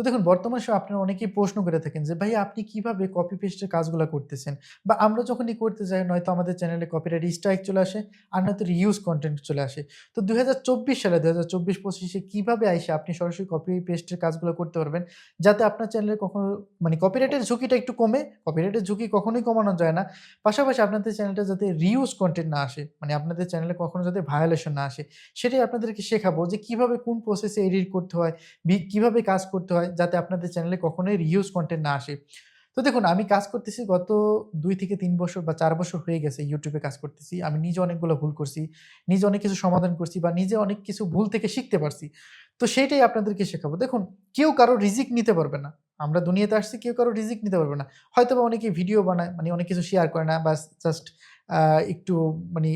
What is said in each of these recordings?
তো দেখুন বর্তমান সময়ে আপনারা অনেকেই প্রশ্ন করে থাকেন যে ভাই আপনি কীভাবে কপি পেস্টের কাজগুলো করতেছেন? বা আমরা যখনই করতে যাই নয়তো আমাদের চ্যানেলে কপিরাইট স্ট্রাইক চলে আসে আর নয়তো রিউজ কন্টেন্ট চলে আসে। তো ২০২৪ সালে দু হাজার চব্বিশ পঁচিশে কীভাবে আইসে আপনি সরাসরি কপি পেস্টের কাজগুলো করতে পারবেন যাতে আপনার চ্যানেলে কখনো মানে কপিরাইটের ঝুঁকিটা একটু কমে, কপিরাইটের ঝুঁকি কখনোই কমানো যায় না। পাশাপাশি আপনাদের চ্যানেলটা যাতে রিউজ কন্টেন্ট না আসে, মানে আপনাদের চ্যানেলে কখনো যাতে ভায়োলেশন না আসে, সেটাই আপনাদেরকে শেখাবো যে কীভাবে কোন প্রসেসে এডিট করতে হয়, কীভাবে কাজ করতে হয় যাতে আপনাদের চ্যানেলে কখনোই রিউজ কনটেন্ট না আসে। তো দেখুন আমি কাজ করতেছি গত দুই থেকে তিন বছর বা চার বছর হয়ে গেছে ইউটিউবে কাজ করতেছি। আমি নিজে অনেকগুলো ভুল করছি, নিজে অনেক কিছু সমাধান করছি বা নিজে অনেক কিছু ভুল থেকে শিখতে পারছি। তো সেইটাই আপনাদেরকে শেখাবো। দেখুন কেউ কারও রিজিক নিতে পারবে না। আমরা দুনিয়াতে আসছি কেউ কারও রিজিক নিতে পারবে না। হয়তো বা অনেকে ভিডিও বানায়, মানে অনেক কিছু শেয়ার করে না বা জাস্ট একটু মানে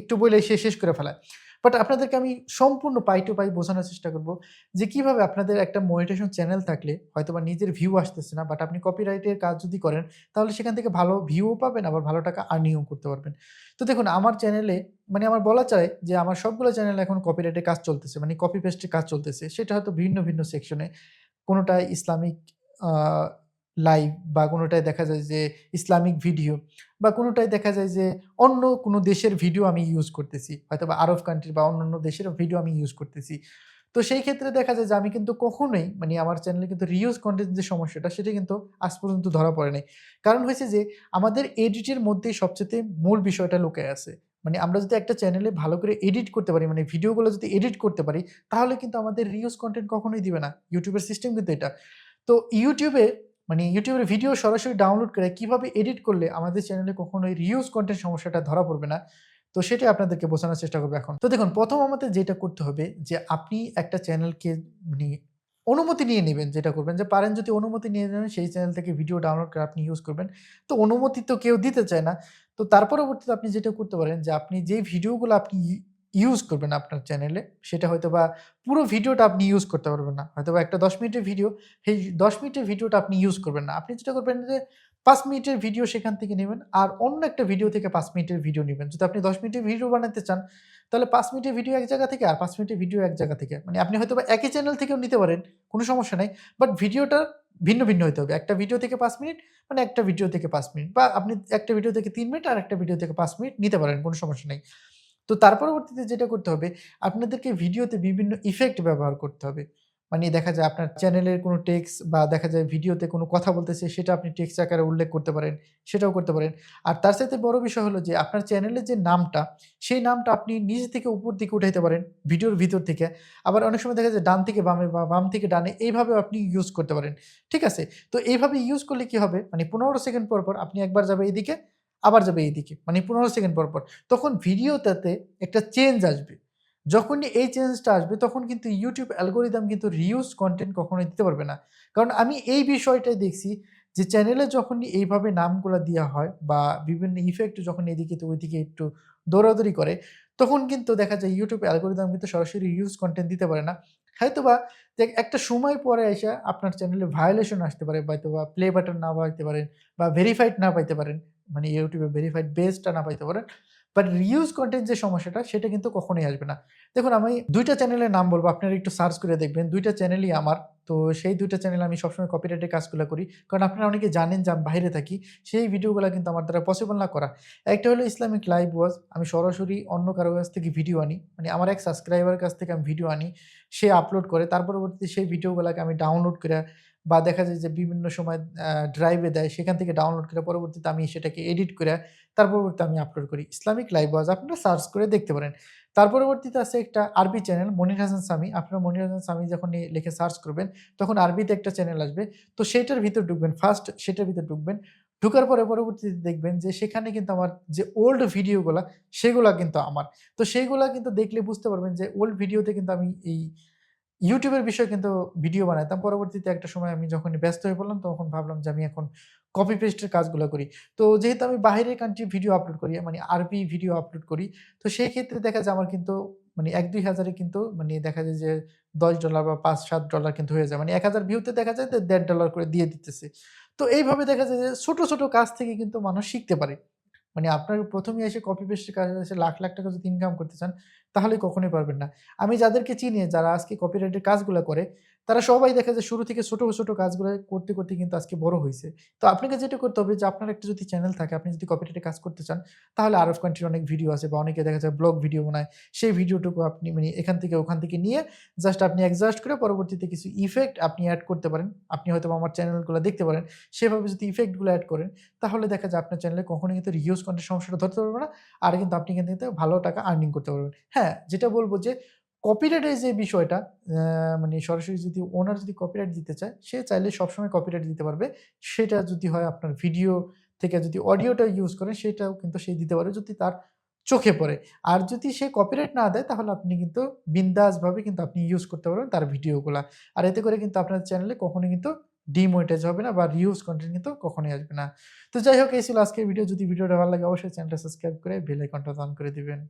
একটু বলে সে শেষ করে ফেলায়। বাট আপনাদেরকে আমি সম্পূর্ণ পাই টু পাই বোঝানোর চেষ্টা করব যে কীভাবে আপনাদের একটা মনিটেশন চ্যানেল থাকলে হয়তো বা নিজের ভিউ আসতেছে না বাট আপনি কপিরাইটের কাজ যদি করেন তাহলে সেখান থেকে ভালো ভিউও পাবেন আবার ভালো টাকা আর্নিংও করতে পারবেন। তো দেখুন আমার চ্যানেলে মানে আমার বলা চায় যে আমার সবগুলো চ্যানেলে এখন কপিরাইটের কাজ চলতেছে। মানে কপি পেস্টের কাজ চলতেছে। সেটা হয়তো ভিন্ন, ভিন্ন সেকশনে। কোনটায় ইসলামিক লাইভ বা কোনোটায় দেখা যায় যে ইসলামিক ভিডিও বা কোনোটায় দেখা যায় যে অন্য কোনো দেশের ভিডিও আমি ইউজ করতেছি। হয়তো বা আরব কান্ট্রি বা অন্যান্য দেশের ভিডিও আমি ইউজ করতেছি। তো সেই ক্ষেত্রে দেখা যায় যে আমি কিন্তু কখনোই মানে আমার চ্যানেলে কিন্তু রিউজ কন্টেন্ট যে সমস্যাটা সেটা কিন্তু আজ পর্যন্ত ধরা পড়ে নাই। কারণ হয়েছে যে আমাদের এডিটের মধ্যেই সবচাইতে মূল বিষয়টা লুকায়ে আছে। মানে আমরা যদি একটা চ্যানেলে ভালো করে এডিট করতে পারি, মানে ভিডিওগুলো যদি এডিট করতে পারি তাহলে কিন্তু আমাদের রিউজ কন্টেন্ট কখনোই দিবে না। ইউটিউবের সিস্টেম কিন্তু এটা। তো এ মানে ইউটিউবের ভিডিও সরাসরি ডাউনলোড করে কীভাবে এডিট করলে আমাদের চ্যানেলে কখনো কখনোই রিউজ কন্টেন্ট সমস্যাটা ধরা পড়বে না। তো সেটাই আপনাদেরকে বোঝানোর চেষ্টা করব এখন। তো দেখুন, প্রথম আমাদের যেটা করতে হবে যে আপনি একটা চ্যানেলকে মানে অনুমতি নিয়ে নেবেন যেটা করবেন, যে পারেন যদি অনুমতি নিয়ে নেবেন সেই চ্যানেল থেকে ভিডিও ডাউনলোড করে আপনি ইউজ করবেন। তো অনুমতি তো কেউ দিতে চায় না। তো তার পরবর্তীতে আপনি যেটা করতে পারেন যে আপনি যেই ভিডিওগুলো আপনি ইউজ করবেন আপনার চ্যানেলে সেটা হয়তো বা পুরো ভিডিওটা আপনি ইউজ করতে পারবেন না। হয়তো বা একটা ১০ মিনিটের ভিডিও, সেই ১০ মিনিটের ভিডিওটা আপনি ইউজ করবেন না। আপনি যেটা করবেন যে পাঁচ মিনিটের ভিডিও সেখান থেকে নেবেন আর অন্য একটা ভিডিও থেকে পাঁচ মিনিটের ভিডিও নেবেন যদি আপনি ১০ মিনিটের ভিডিও বানাতে চান তাহলে পাঁচ মিনিটের ভিডিও এক জায়গা থেকে আর পাঁচ মিনিটের ভিডিও এক জায়গা থেকে। মানে আপনি হয়তোবা একই চ্যানেল থেকেও নিতে পারেন, কোনো সমস্যা নেই বাট ভিডিওটা ভিন্ন, ভিন্ন হতে হবে। একটা ভিডিও থেকে পাঁচ মিনিট মানে একটা ভিডিও থেকে পাঁচ মিনিট বা আপনি একটা ভিডিও থেকে তিন মিনিট আর একটা ভিডিও থেকে পাঁচ মিনিট নিতে পারেন, কোনো সমস্যা নাই। তো তার পরবর্তীতে যেটা করতে হবে আপনাদেরকে ভিডিওতে বিভিন্ন ইফেক্ট ব্যবহার করতে হবে। মানে দেখা যায় আপনার চ্যানেলের কোনো টেক্স বা দেখা যায় ভিডিওতে কোনো কথা বলতেছে সেটা আপনি টেক্সট আকারে উল্লেখ করতে পারেন, সেটাও করতে পারেন। আর তার সাথে বড় বিষয় হলো যে আপনার চ্যানেলের যে নামটা, সেই নামটা আপনি নিচ থেকে উপর দিকে উঠাইতে পারেন ভিডিওর ভিতর থেকে। আবার অনেক সময় দেখা যায় ডান থেকে বামে বা বাম থেকে ডানে এইভাবে আপনি ইউজ করতে পারেন। ঠিক আছে? তো এইভাবে ইউজ করলে কি হবে? মানে ১৫ সেকেন্ড পর, পর আপনি একবার যাবে এইদিকে, আবার যাবে এইদিকে। মানে ১৫ সেকেন্ড পর, পর। তখন ভিডিওটাতে একটা চেঞ্জ আসবে। যখনই এই চেঞ্জটা আসবে তখন কিন্তু ইউটিউব অ্যালগরিদম কিন্তু রিউজ কন্টেন্ট কখনোই দিতে পারবে না। কারণ আমি এই বিষয়টাই দেখছি যে চ্যানেলে যখনই এইভাবে নামগুলো দেওয়া হয় বা বিভিন্ন ইফেক্ট যখন এদিকে তো ওইদিকে একটু দৌড়াদৌড়ি করে, তখন কিন্তু দেখা যায় ইউটিউব অ্যালগরিদম কিন্তু সরাসরি রিউজ কন্টেন্ট দিতে পারে না। হয়তোবা যে একটা সময় পরে এসে আপনার চ্যানেলে ভায়োলেশন আসতে পারে বা হয়তোবা প্লে বাটন না পাইতে পারেন বা ভেরিফাইড না পাইতে পারেন। মানে ইউটিউবে ভেরিফাইড বেসটা না পাইতে পারেন। বাট রিউজ কন্টেন্ট যে সমস্যাটা, সেটা কিন্তু কখনোই আসবে না। দেখুন, আমি দুইটা চ্যানেলের নাম বলব, আপনারা একটু সার্চ করে দেখবেন। দুইটা চ্যানেলই আমার। তো সেই ২ টা চ্যানেলে আমি সবসময় কপিরাইটের কাজগুলো করি। কারণ আপনারা অনেকে জানেন যে আমি বাহিরে থাকি। সেই ভিডিওগুলো কিন্তু আমার দ্বারা পসিবল না করা। একটা হলো ইসলামিক লাইভ ওয়াজ। আমি সরাসরি অন্য কারও কাছ থেকে ভিডিও আনি। মানে আমার এক সাবস্ক্রাইবারের কাছ থেকে আমি ভিডিও আনি। সে আপলোড করে। তার পরবর্তীতে সেই ভিডিওগুলোকে আমি ডাউনলোড কইরা বা দেখা যায় যে বিভিন্ন সময় ড্রাইভে দেয়, সেখান থেকে ডাউনলোড করে পরবর্তীতে আমি সেটাকে এডিট কইরা তার পরবর্তীতে আমি আপলোড করি। ইসলামিক লাইভ ওয়াজ আপনারা সার্চ করে দেখতে পারেন। তার পরবর্তীতে আছে একটা আরবি চ্যানেল মনির হাসান সামি। আপনারা মনির হাসান সামি যখন লিখে সার্চ করবেন, তখন আরবিতে একটা চ্যানেল আসবে। তো সেটার ভিতর ঢুকবেন। ফার্স্ট সেটার ভিতর ঢুকবেন। ঢুকার পরে পরবর্তীতে দেখবেন যে সেখানে কিন্তু আমার যে ওল্ড ভিডিওগুলা সেগুলা কিন্তু আমার। তো সেইগুলা কিন্তু দেখলে বুঝতে পারবেন যে ওল্ড ভিডিওতে কিন্তু আমি এই এর বিষয়ে কিন্তু ভিডিও বানাইতাম। পরবর্তীতে একটা সময় আমি যখনই ব্যস্ত হয়ে পড়লাম তখন ভাবলাম যে আমি এখন কপি পেস্টের কাজগুলো করি। তো যেহেতু আমি বাহিরের কান্ট্রি ভিডিও আপলোড করি, মানে আরবি ভিডিও আপলোড করি। তো সেই ক্ষেত্রে দেখা যায় আমার কিন্তু মানে ১-২ হাজারে কিন্তু মানে দেখা যায় যে $১০ বা $৫-৭ কিন্তু হয়ে যায়। মানে ১০০০ ভিউতে দেখা যায় যে $১.৫ করে দিয়ে দিতেছে। তো এইভাবে দেখা যায় যে ছোট, ছোট কাজ থেকে কিন্তু মানুষ শিখতে পারে। মানে আপনার প্রথমে এসে কপি পেস্টের কাজ এসে লাখ, লাখ টাকা যদি ইনকাম করতে চান তাহলে কখনোই পারবেন না। আমি যাদেরকে চিনি যারা আজকে কপিরাইটের কাজগুলো করে তারা সবাই দেখা যায় শুরু থেকে ছোট, ছোট কাজগুলো করতে, করতে কিন্তু আজকে বড় হয়েছে তো আপনাকে যেটা করতে হবে যে আপনার একটা যদি চ্যানেল থাকে, আপনি যদি কপিরাইটে কাজ করতে চান, তাহলে আরব কান্ট্রির অনেক ভিডিও আছে বা অনেকে দেখা যায় ব্লগ ভিডিও বানায়। সেই ভিডিওটুকু আপনি মানে এখান থেকে ওখান থেকে নিয়ে জাস্ট আপনি অ্যাডজাস্ট করে পরবর্তীতে কিছু ইফেক্ট আপনি অ্যাড করতে পারেন। আপনি হয়তোবা আমার চ্যানেলগুলো দেখতে পারেন। সেভাবে যদি ইফেক্টগুলো অ্যাড করেন, তাহলে দেখা যায় আপনার চ্যানেলে কখনোই কিন্তু রিউজ কন্টেন্ট সমস্যাটা ধরতে পারবে না। আর কিন্তু আপনি কিন্তু ভালো টাকা আর্নিং করতে পারবেন। হ্যাঁ, যেটা বলব যে কপিরাইটের যে বিষয়টা মানে সরাসরি যদি ওনার যদি কপিরাইট দিতে চায়, সে চাইলে সবসময় কপিরাইট দিতে পারবে। সেটা যদি হয় আপনার ভিডিও থেকে যদি অডিওটা ইউজ করেন, সেটাও কিন্তু সে দিতে পারবে যদি তার চোখে পড়ে। আর যদি সে কপিরাইট না দেয়, তাহলে আপনি কিন্তু বিন্দাসভাবে কিন্তু আপনি ইউজ করতে পারবেন তার ভিডিওগুলা। আর এতে করে কিন্তু আপনার চ্যানেলে কখনোই কিন্তু ডিমনিটাইজ হবে না বা রিউজ কনটেন্ট কিন্তু কখনোই আসবে না। তো যাই হোক এই ছিল আজকের ভিডিও। যদি ভিডিওটা ভালো লাগে অবশ্যই চ্যানেলটা সাবস্ক্রাইব করে বেল আইকনটা অন করে দিবেন।